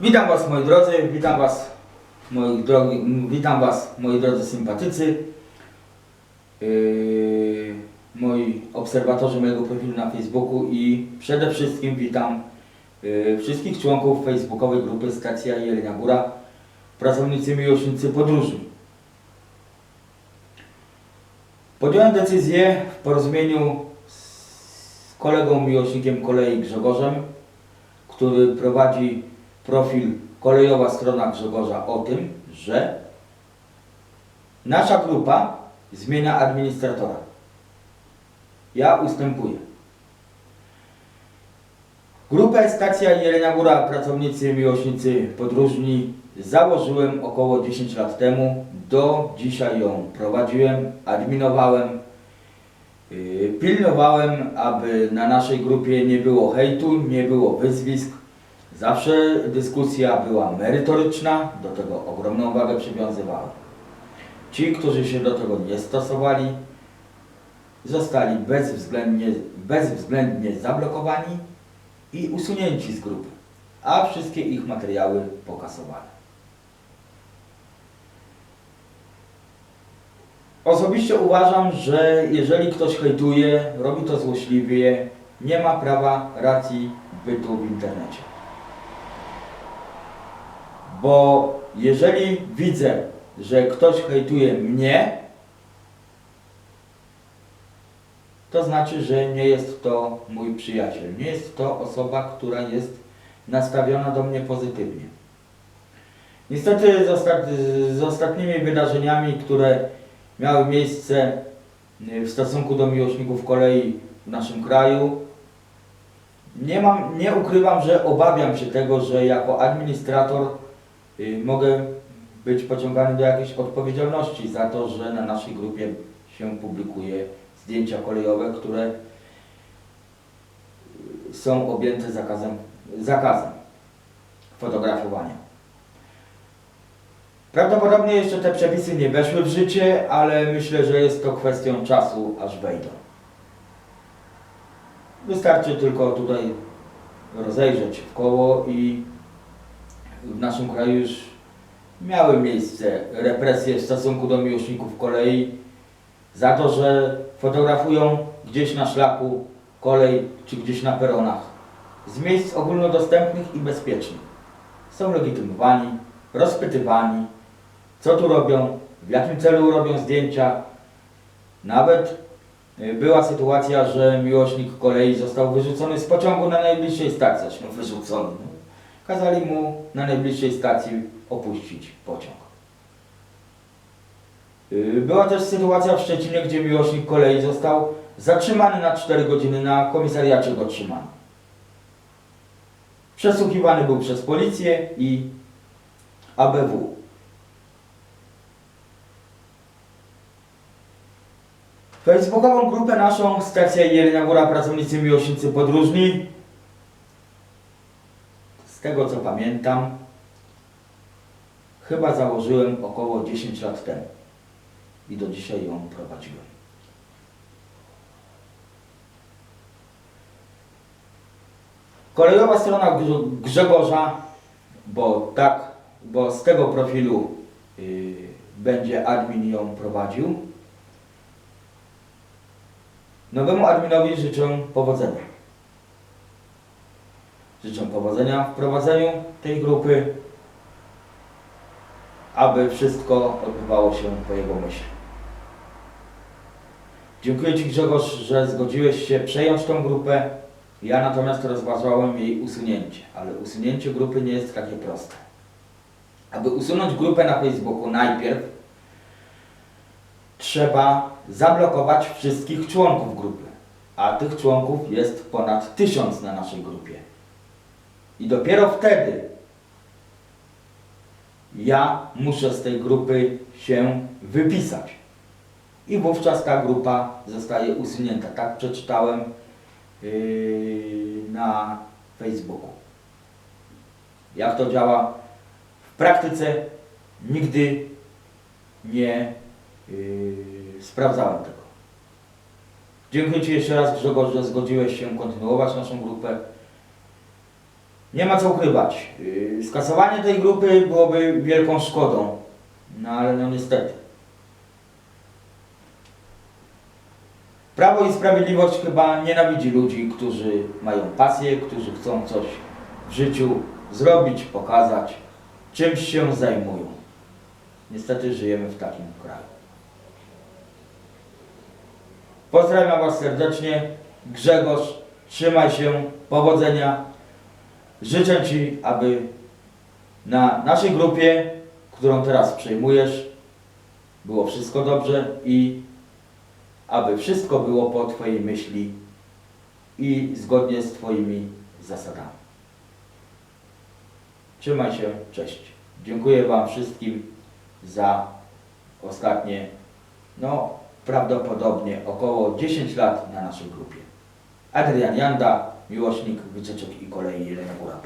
Witam Was moi drodzy, witam Was moi drogi, witam Was moi drodzy sympatycy, yy, moi obserwatorzy mojego profilu na Facebooku i przede wszystkim witam yy, wszystkich członków facebookowej grupy Stacja Jelenia Góra, pracownicy miłośnicy podróży. Podjąłem decyzję w porozumieniu z kolegą miłośnikiem kolei Grzegorzem, który prowadzi profil Kolejowa Strona Grzegorza o tym, że nasza grupa zmienia administratora. Ja ustępuję. Grupę Stacja Jelenia Góra Pracownicy Miłośnicy Podróżni założyłem około 10 lat temu. Do dzisiaj ją prowadziłem, adminowałem, yy, pilnowałem, aby na naszej grupie nie było hejtu, nie było wyzwisk. Zawsze dyskusja była merytoryczna, do tego ogromną wagę przywiązywałem. Ci, którzy się do tego nie stosowali, zostali bezwzględnie, bezwzględnie zablokowani i usunięci z grupy, a wszystkie ich materiały pokasowane. Osobiście uważam, że jeżeli ktoś hejtuje, robi to złośliwie, nie ma prawa racji bytu w internecie. Bo jeżeli widzę, że ktoś hejtuje mnie, to znaczy, że nie jest to mój przyjaciel. Nie jest to osoba, która jest nastawiona do mnie pozytywnie. Niestety z, ostat... z ostatnimi wydarzeniami, które miały miejsce y, w stosunku do miłośników kolei w naszym kraju, nie, mam, nie ukrywam, że obawiam się tego, że jako administrator mogę być pociągany do jakiejś odpowiedzialności za to, że na naszej grupie się publikuje zdjęcia kolejowe, które y, są objęte zakazem, zakazem fotografowania. Prawdopodobnie jeszcze te przepisy nie weszły w życie, ale myślę, że jest to kwestią czasu, aż wejdą. Wystarczy tylko tutaj rozejrzeć w koło i w naszym kraju już miały miejsce represje w stosunku do miłośników kolei za to, że fotografują gdzieś na szlaku kolej czy gdzieś na peronach z miejsc ogólnodostępnych i bezpiecznych. Są legitymowani, rozpytywani, co tu robią, w jakim celu robią zdjęcia. Nawet y, była sytuacja, że miłośnik kolei został wyrzucony z pociągu na najbliższej stacji. Wyrzucony. Kazali mu na najbliższej stacji opuścić pociąg. Y, Była też sytuacja w Szczecinie, gdzie miłośnik kolei został zatrzymany na 4 godziny na komisariacie go trzymano. Przesłuchiwany był przez policję i ABW. Facebookową grupę naszą Stacja Jelenia Góra Pracownicy Miłośnicy Podróżni tego co pamiętam chyba założyłem około 10 lat temu i do dzisiaj ją prowadziłem. Kolejowa strona Grze- Grzegorza, bo tak, bo z tego profilu y, będzie admin ją prowadził. Nowemu adminowi życzę powodzenia. Życzę powodzenia w prowadzeniu tej grupy, aby wszystko odbywało się po jego myśli. Dziękuję Ci Grzegorz, że zgodziłeś się przejąć tą grupę. Ja natomiast rozważałem jej usunięcie, ale usunięcie grupy nie jest takie proste. Aby usunąć grupę na Facebooku najpierw trzeba zablokować wszystkich członków grupy, a tych członków jest ponad tysiąc na naszej grupie. I dopiero wtedy ja muszę z tej grupy się wypisać. I wówczas ta grupa zostaje usunięta. Tak przeczytałem yy, na Facebooku. Jak to działa w praktyce, nigdy nie yy, sprawdzałem tego. Dziękuję Ci jeszcze raz Grzegorz, że zgodziłeś się kontynuować naszą grupę. Nie ma co ukrywać. Yy, Skasowanie tej grupy byłoby wielką szkodą. No ale no niestety. Prawo i Sprawiedliwość chyba nienawidzi ludzi, którzy mają pasję, którzy chcą coś w życiu zrobić, pokazać, czymś się zajmują. Niestety żyjemy w takim kraju. Pozdrawiam Was serdecznie. Grzegorz, trzymaj się, powodzenia. Życzę Ci, aby na naszej grupie, którą teraz przejmujesz, było wszystko dobrze i aby wszystko było po Twojej myśli i zgodnie z Twoimi zasadami. Trzymaj się, cześć. Dziękuję Wam wszystkim za ostatnie, no prawdopodobnie około 10 lat na naszej grupie. Adrian Janda, 両足にくぐちゃちょっいいから入れないほら。